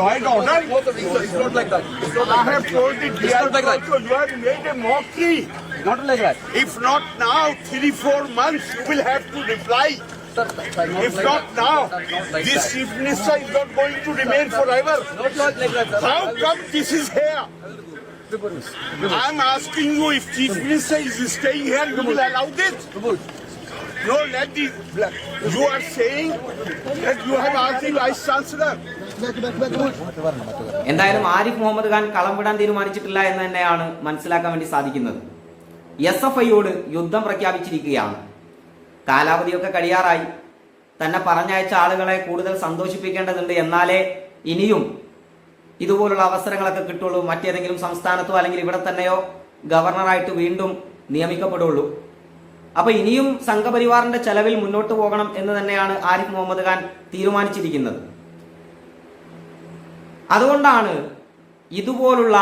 I know, not It's not like that. Not I have told the It's not you have made a mockery. Not like that. If not now, three, four months, you will have to reply. If not now, this that. chief minister is not going to remain forever. How come this is here? I am asking you if chief minister is staying here, you will allow this? No, let the, you are saying that you have asked vice chancellor. എന്തായാലും ആരിഫ് മുഹമ്മദ് ഖാൻ കളം വിടാൻ തീരുമാനിച്ചിട്ടില്ല എന്ന് തന്നെയാണ് മനസ്സിലാക്കാൻ വേണ്ടി സാധിക്കുന്നത്. S F ഐയോട് യുദ്ധം പ്രഖ്യാപിച്ചിരിക്കുകയാണ്. കാലാവധിയൊക്കെ കഴിയാറായി. തന്നെ പറഞ്ഞയച്ച ആളുകളെ കൂടുതൽ സന്തോഷിപ്പിക്കേണ്ടതുണ്ട് എന്നാലേ ഇനിയും ഇതുപോലുള്ള അവസരങ്ങളൊക്കെ കിട്ടുള്ളൂ. മറ്റേതെങ്കിലും സംസ്ഥാനത്തോ അല്ലെങ്കിൽ ഇവിടെ തന്നെയോ ഗവർണറായിട്ട് വീണ്ടും നിയമിക്കപ്പെടുള്ളൂ. അപ്പൊ ഇനിയും സംഘപരിവാറിന്റെ ചെലവിൽ മുന്നോട്ട് പോകണം എന്ന് തന്നെയാണ് ആരിഫ് മുഹമ്മദ് ഖാൻ തീരുമാനിച്ചിരിക്കുന്നത്. അതുകൊണ്ടാണ് ഇതുപോലുള്ള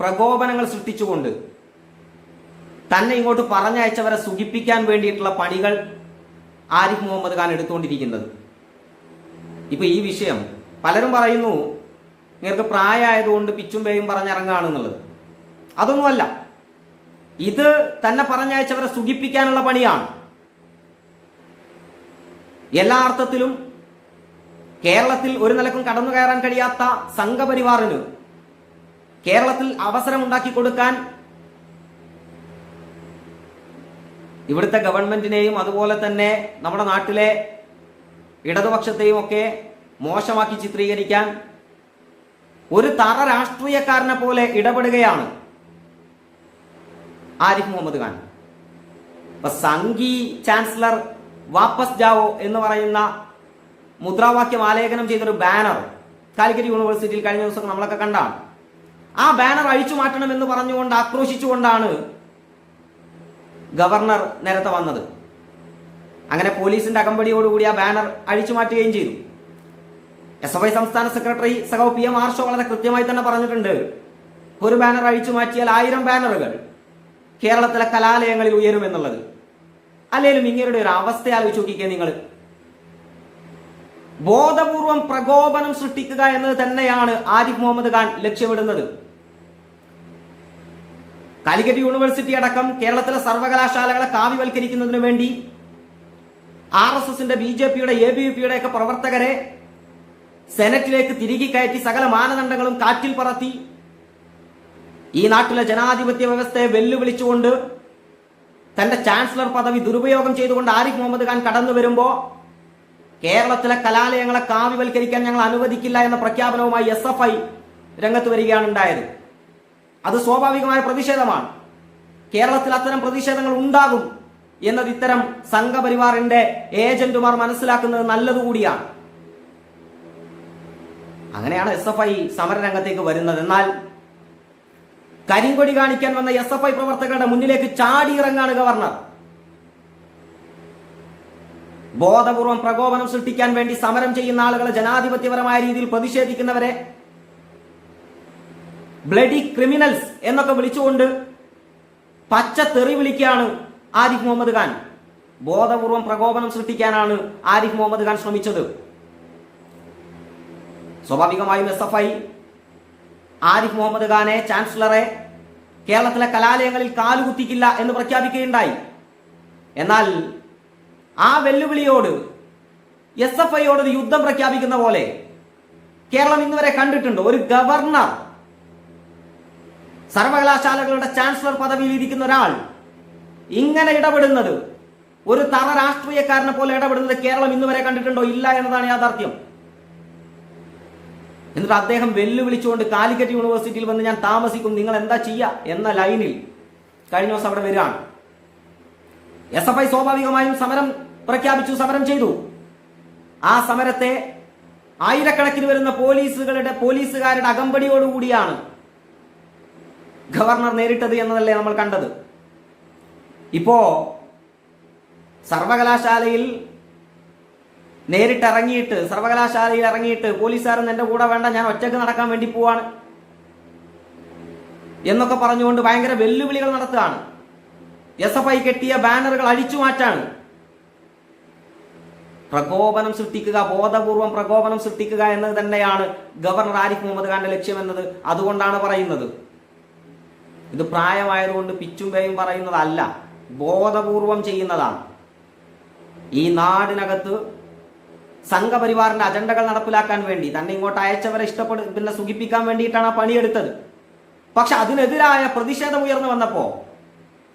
പ്രകോപനങ്ങൾ സൃഷ്ടിച്ചുകൊണ്ട് തന്നെ ഇങ്ങോട്ട് പറഞ്ഞയച്ചവരെ സുഖിപ്പിക്കാൻ വേണ്ടിയിട്ടുള്ള പണികൾ ആരിഫ് മുഹമ്മദ് ഖാൻ എടുത്തുകൊണ്ടിരിക്കുന്നത്. ഇപ്പൊ ഈ വിഷയം പലരും പറയുന്നു നിങ്ങൾക്ക് പ്രായമായതുകൊണ്ട് പിച്ചും പേയും പറഞ്ഞിറങ്ങുകയാണെന്നുള്ളത് അതൊന്നുമല്ല. ഇത് തന്നെ പറഞ്ഞയച്ചവരെ സുഖിപ്പിക്കാനുള്ള പണിയാണ്. എല്ലാ അർത്ഥത്തിലും കേരളത്തിൽ ഒരു നിലക്കും കടന്നു കയറാൻ കഴിയാത്ത സംഘപരിവാറിന് കേരളത്തിൽ അവസരം ഉണ്ടാക്കി കൊടുക്കാൻ ഇവിടുത്തെ ഗവൺമെന്റിനെയും അതുപോലെ തന്നെ നമ്മുടെ നാട്ടിലെ ഇടതുപക്ഷത്തെയും ഒക്കെ മോശമാക്കി ചിത്രീകരിക്കാൻ ഒരു തറ രാഷ്ട്രീയക്കാരനെ പോലെ ഇടപെടുകയാണ്. ആരിഫ് മുഹമ്മദ് ഖാൻ. അപ്പൊ സംഘി ചാൻസലർ വാപ്പസ് ജാവോ എന്ന് പറയുന്ന മുദ്രാവാക്യം ആലേഖനം ചെയ്തൊരു ബാനർ കാലിക്കറ്റ് യൂണിവേഴ്സിറ്റിയിൽ കഴിഞ്ഞ ദിവസം നമ്മളൊക്കെ കണ്ടാണ്. ആ ബാനർ അഴിച്ചു മാറ്റണമെന്ന് പറഞ്ഞുകൊണ്ട് ആക്രോശിച്ചുകൊണ്ടാണ് ഗവർണർ നേരത്തെ വന്നത്. അങ്ങനെ പോലീസിന്റെ അകമ്പടിയോടുകൂടി ആ ബാനർ അഴിച്ചു മാറ്റുകയും ചെയ്തു. എസ് എഫ് ഐ സംസ്ഥാന സെക്രട്ടറി സഹോ പി എം ആർഷോ വളരെ കൃത്യമായി തന്നെ പറഞ്ഞിട്ടുണ്ട്. ഒരു ബാനർ അഴിച്ചു മാറ്റിയാൽ ആയിരം ബാനറുകൾ കേരളത്തിലെ കലാലയങ്ങളിൽ ഉയരുമെന്നുള്ളത് അല്ലെങ്കിലും ഇങ്ങനെയുടെ ഒരു അവസ്ഥ ആലോചിച്ച് നോക്കിക്കേ നിങ്ങൾ ബോധപൂർവം പ്രകോപനം സൃഷ്ടിക്കുക എന്നത് തന്നെയാണ് ആരിഫ് മുഹമ്മദ് ഖാൻ ലക്ഷ്യമിടുന്നത്. കാലിക്കറ്റ് യൂണിവേഴ്സിറ്റി അടക്കം കേരളത്തിലെ സർവകലാശാലകളെ കാവ്യവൽക്കരിക്കുന്നതിന് വേണ്ടി ആർ എസ് എസിന്റെ ബി ജെ പിയുടെ എ ബി വി പിയുടെ ഒക്കെ പ്രവർത്തകരെ സെനറ്റിലേക്ക് തിരികെ കയറ്റി സകല മാനദണ്ഡങ്ങളും കാറ്റിൽ പറത്തി ഈ നാട്ടിലെ ജനാധിപത്യ വ്യവസ്ഥയെ വെല്ലുവിളിച്ചുകൊണ്ട് തന്റെ ചാൻസലർ പദവി ദുരുപയോഗം ചെയ്തുകൊണ്ട് ആരിഫ് മുഹമ്മദ് ഖാൻ കടന്നു വരുമ്പോ കേരളത്തിലെ കലാലയങ്ങളെ കാവ്യവൽക്കരിക്കാൻ ഞങ്ങൾ അനുവദിക്കില്ല എന്ന പ്രഖ്യാപനവുമായി എസ് എഫ് ഐ രംഗത്ത് വരികയാണ് ഉണ്ടായത്. അത് സ്വാഭാവികമായ പ്രതിഷേധമാണ്. കേരളത്തിൽ അത്തരം പ്രതിഷേധങ്ങൾ ഉണ്ടാകും എന്നത് ഇത്തരം സംഘപരിവാറിന്റെ ഏജന്റുമാർ മനസ്സിലാക്കുന്നത് നല്ലതുകൂടിയാണ്. അങ്ങനെയാണ് എസ് എഫ് ഐ സമരരംഗത്തേക്ക് വരുന്നത്. എന്നാൽ കരിങ്കൊടി കാണിക്കാൻ വന്ന എസ് എഫ് ഐ പ്രവർത്തകരുടെ മുന്നിലേക്ക് ചാടിയിറങ്ങാണ് ഗവർണർ. ബോധപൂർവം പ്രകോപനം സൃഷ്ടിക്കാൻ വേണ്ടി സമരം ചെയ്യുന്ന ആളുകളെ ജനാധിപത്യപരമായ രീതിയിൽ പ്രതിഷേധിക്കുന്നവരെ ബ്ലഡി ക്രിമിനൽസ് എന്നൊക്കെ വിളിച്ചുകൊണ്ട് പച്ച തെറി വിളിക്കുകയാണ് ആരിഫ് മുഹമ്മദ് ഖാൻ. ബോധപൂർവം പ്രകോപനം സൃഷ്ടിക്കാനാണ് ആരിഫ് മുഹമ്മദ് ഖാൻ ശ്രമിച്ചത്. സ്വാഭാവികമായും S F I Arif Muhammad ഖാനെ ചാൻസലറെ കേരളത്തിലെ കലാലയങ്ങളിൽ കാലുകുത്തിക്കില്ല എന്ന് പ്രഖ്യാപിക്കുകയുണ്ടായി. എന്നാൽ ആ വെല്ലുവിളിയോട് എസ് എഫ് ഐയോട് യുദ്ധം പ്രഖ്യാപിക്കുന്ന പോലെ കേരളം ഇന്നുവരെ കണ്ടിട്ടുണ്ട്. ഒരു ഗവർണർ സർവകലാശാലകളുടെ ചാൻസലർ പദവിയിൽ ഇരിക്കുന്ന ഒരാൾ ഇങ്ങനെ ഇടപെടുന്നത് ഒരു തറ രാഷ്ട്രീയക്കാരനെ പോലെ ഇടപെടുന്നത് കേരളം ഇന്നുവരെ കണ്ടിട്ടുണ്ടോ ഇല്ല എന്നതാണ് യാഥാർത്ഥ്യം. എന്നിട്ട് അദ്ദേഹം വെല്ലുവിളിച്ചുകൊണ്ട് കാലിക്കറ്റ് യൂണിവേഴ്സിറ്റിയിൽ വന്ന് ഞാൻ താമസിക്കും നിങ്ങൾ എന്താ ചെയ്യുക എന്ന ലൈനിൽ കഴിഞ്ഞ ദിവസം അവിടെ വരികയാണ്. എസ് എഫ് ഐ സ്വാഭാവികമായും സമരം പ്രഖ്യാപിച്ചു സമരം ചെയ്തു. ആ സമരത്തെ ആയിരക്കണക്കിന് വരുന്ന പോലീസുകളുടെ പോലീസുകാരുടെ അകമ്പടിയോടുകൂടിയാണ് ഗവർണർ നേരിട്ടത് എന്നതല്ലേ നമ്മൾ കണ്ടത്. ഇപ്പോ സർവകലാശാലയിൽ നേരിട്ട് ഇറങ്ങിയിട്ട് സർവകലാശാലയിൽ ഇറങ്ങിയിട്ട് പോലീസുകാരൻ എന്റെ കൂടെ വേണ്ട ഞാൻ ഒറ്റയ്ക്ക് നടക്കാൻ വേണ്ടി പോവാണ്. എന്നൊക്കെ പറഞ്ഞുകൊണ്ട് ഭയങ്കര വെല്ലുവിളികൾ നടത്തുകയാണ്. എസ് എഫ് ഐ കെട്ടിയ ബാനറുകൾ അഴിച്ചു മാറ്റാണ്. പ്രകോപനം സൃഷ്ടിക്കുക ബോധപൂർവം പ്രകോപനം സൃഷ്ടിക്കുക എന്നത് തന്നെയാണ് ഗവർണർ ആരിഫ് മുഹമ്മദ് ഖാന്റെ ലക്ഷ്യമെന്നത് അതുകൊണ്ടാണ് പറയുന്നത്. ഇത് പ്രായമായതുകൊണ്ട് പിച്ചും പേയും പറയുന്നതല്ല ബോധപൂർവം ചെയ്യുന്നതാണ്. ഈ നാടിനകത്ത് സംഘപരിവാറിന്റെ അജണ്ടകൾ നടപ്പിലാക്കാൻ വേണ്ടി തന്നെ ഇങ്ങോട്ട് അയച്ചവരെ ഇഷ്ടപ്പെടു പിന്നെ സുഖിപ്പിക്കാൻ വേണ്ടിയിട്ടാണ് ആ പണിയെടുത്തത്. പക്ഷെ അതിനെതിരായ പ്രതിഷേധം ഉയർന്നു വന്നപ്പോ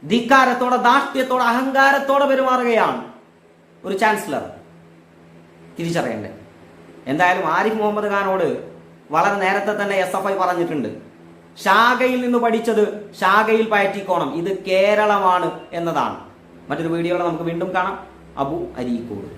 ധിക്കാരത്തോടെ ദാഷ്ട്യത്തോടെ അഹങ്കാരത്തോടെ പെരുമാറുകയാണ് ഒരു ചാൻസലർ. തിരിച്ചറിയണ്ടേ? എന്തായാലും ആരിഫ് മുഹമ്മദ് ഖാനോട് വളരെ നേരത്തെ തന്നെ എസ് എഫ് ഐ പറഞ്ഞിട്ടുണ്ട്. ശാഖയിൽ നിന്ന് പഠിച്ചത് ശാഖയിൽ പയറ്റിക്കോണം. ഇത് കേരളമാണ് എന്നതാണ്. മറ്റൊരു വീഡിയോയിൽ നമുക്ക് വീണ്ടും കാണാം. അബു അരീക്കോട്.